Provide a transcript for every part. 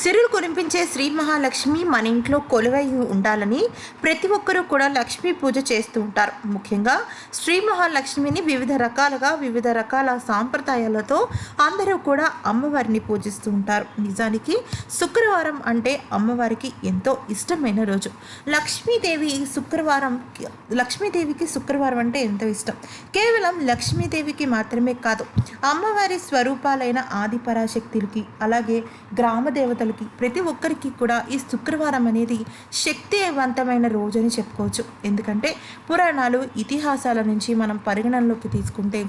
సిరులు కురిపించే శ్రీ మహాలక్ష్మి మన ఇంట్లో కొలువై ఉండాలని ప్రతి ఒక్కరూ కూడా లక్ష్మీ పూజ చేస్తూ ఉంటారు. ముఖ్యంగా శ్రీ మహాలక్ష్మిని వివిధ రకాలుగా వివిధ రకాల సాంప్రదాయాలతో అందరూ కూడా అమ్మవారిని పూజిస్తూ ఉంటారు. నిజానికి శుక్రవారం అంటే అమ్మవారికి ఎంతో ఇష్టమైన రోజు. లక్ష్మీదేవి శుక్రవారం లక్ష్మీదేవికి శుక్రవారం అంటే ఎంతో ఇష్టం. కేవలం లక్ష్మీదేవికి మాత్రమే కాదు అమ్మవారి స్వరూపాలైన ఆది పరాశక్తులకి అలాగే గ్రామ కలిపి ప్రతి ఒక్కరికి కూడా ఈ శుక్రవారం అనేది శక్తివంతమైన రోజు అని చెప్పుకోవచ్చు. ఎందుకంటే పురాణాలు ఇతిహాసాల నుంచి మనం పరిగణనలోకి తీసుకుంటే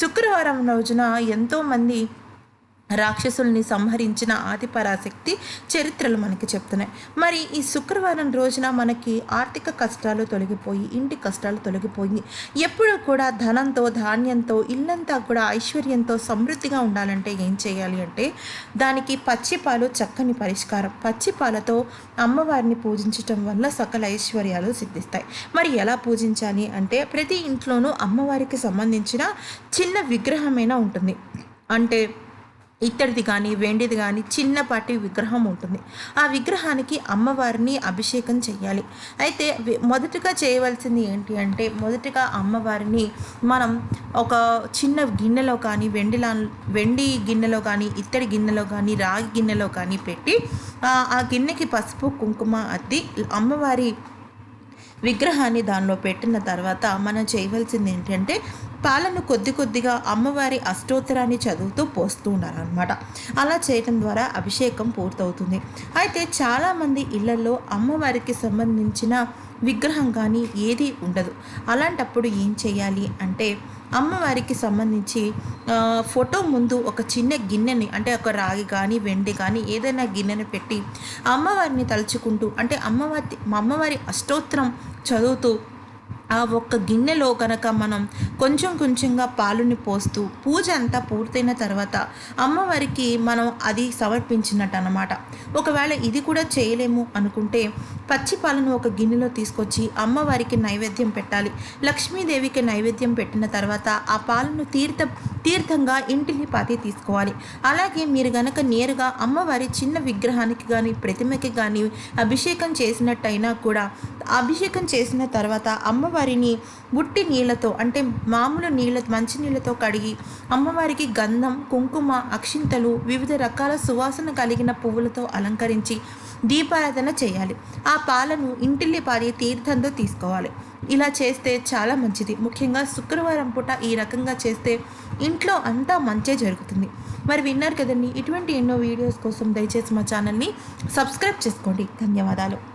శుక్రవారం రోజున ఎంతోమంది రాక్షసుల్ని సంహరించిన ఆదిపరాశక్తి చరిత్రలు మనకి చెప్తున్నాయి. మరి ఈ శుక్రవారం రోజున మనకి ఆర్థిక కష్టాలు తొలగిపోయి ఇంటి కష్టాలు తొలగిపోయి ఎప్పుడూ కూడా ధనంతో ధాన్యంతో ఇల్లంతా కూడా ఐశ్వర్యంతో సమృద్ధిగా ఉండాలంటే ఏం చేయాలి అంటే దానికి పచ్చిపాలు చక్కని పరిష్కారం. పచ్చిపాలతో అమ్మవారిని పూజించటం వల్ల సకల ఐశ్వర్యాలు సిద్ధిస్తాయి. మరి ఎలా పూజించాలి అంటే ప్రతి ఇంట్లోనూ అమ్మవారికి సంబంధించిన చిన్న విగ్రహమైనా ఉంటుంది. అంటే ఇత్తడిది కానీ వెండిది కానీ చిన్నపాటి విగ్రహం ఉంటుంది. ఆ విగ్రహానికి అమ్మవారిని అభిషేకం చేయాలి అయితే మొదటగా చేయవలసింది ఏంటి అంటే మొదటగా అమ్మవారిని మనం ఒక చిన్న గిన్నెలో కానీ వెండిలా వెండి గిన్నెలో కానీ ఇత్తడి గిన్నెలో కానీ రాగి గిన్నెలో కానీ పెట్టి ఆ గిన్నెకి పసుపు కుంకుమ అద్ది అమ్మవారి విగ్రహాన్ని దానిలో పెట్టిన తర్వాత మనం చేయవలసింది ఏంటంటే పాలను కొద్ది కొద్దిగా అమ్మవారి అష్టోత్తరాన్ని చదువుతూ పోస్తూ ఉన్నారనమాట అలా చేయటం ద్వారా అభిషేకం పూర్తవుతుంది. అయితే చాలామంది ఇళ్ళలో అమ్మవారికి సంబంధించిన విగ్రహం కానీ ఏది ఉండదు. అలాంటప్పుడు ఏం చేయాలి అంటే అమ్మవారికి సంబంధించి ఫోటో ముందు ఒక చిన్న గిన్నెని అంటే ఒక రాగి కానీ వెండి కానీ ఏదైనా గిన్నెని పెట్టి అమ్మవారిని తలుచుకుంటూ అంటే అమ్మవారి అమ్మవారి అష్టోత్తరం చదువుతూ ఆ ఒక్క గిన్నెలో కనుక మనం కొంచెం కొంచెంగా పాలుని పోస్తూ పూజ అంతా పూర్తయిన తర్వాత అమ్మవారికి మనం అది సమర్పించినట్టు అనమాట ఒకవేళ ఇది కూడా చేయలేము అనుకుంటే పచ్చి పాలను ఒక గిన్నెలో తీసుకొచ్చి అమ్మవారికి నైవేద్యం పెట్టాలి. లక్ష్మీదేవికి నైవేద్యం పెట్టిన తర్వాత ఆ పాలను తీర్థ తీర్థంగా ఇంటిని పాతి తీసుకోవాలి. అలాగే మీరు గనక నేరుగా అమ్మవారి చిన్న విగ్రహానికి కానీ ప్రతిమకి కానీ అభిషేకం చేసినట్టయినా కూడా అభిషేకం చేసిన తర్వాత అమ్మవారిని ఉట్టి నీళ్ళతో అంటే మామూలు నీళ్ళ మంచి నీళ్ళతో కడిగి అమ్మవారికి గంధం కుంకుమ అక్షింతలు వివిధ రకాల సువాసన కలిగిన పువ్వులతో అలంకరించి దీపారాధన చేయాలి. ఆ పాలను ఇంటిల్లి పారి తీర్థంతో తీసుకోవాలి. ఇలా చేస్తే చాలా మంచిది. ముఖ్యంగా శుక్రవారం పూట ఈ రకంగా చేస్తే ఇంట్లో అంతా మంచే జరుగుతుంది. మరి విన్నారు కదండి ఇటువంటి ఎన్నో వీడియోస్ కోసం దయచేసి మా ఛానల్ని సబ్స్క్రైబ్ చేసుకోండి. ధన్యవాదాలు.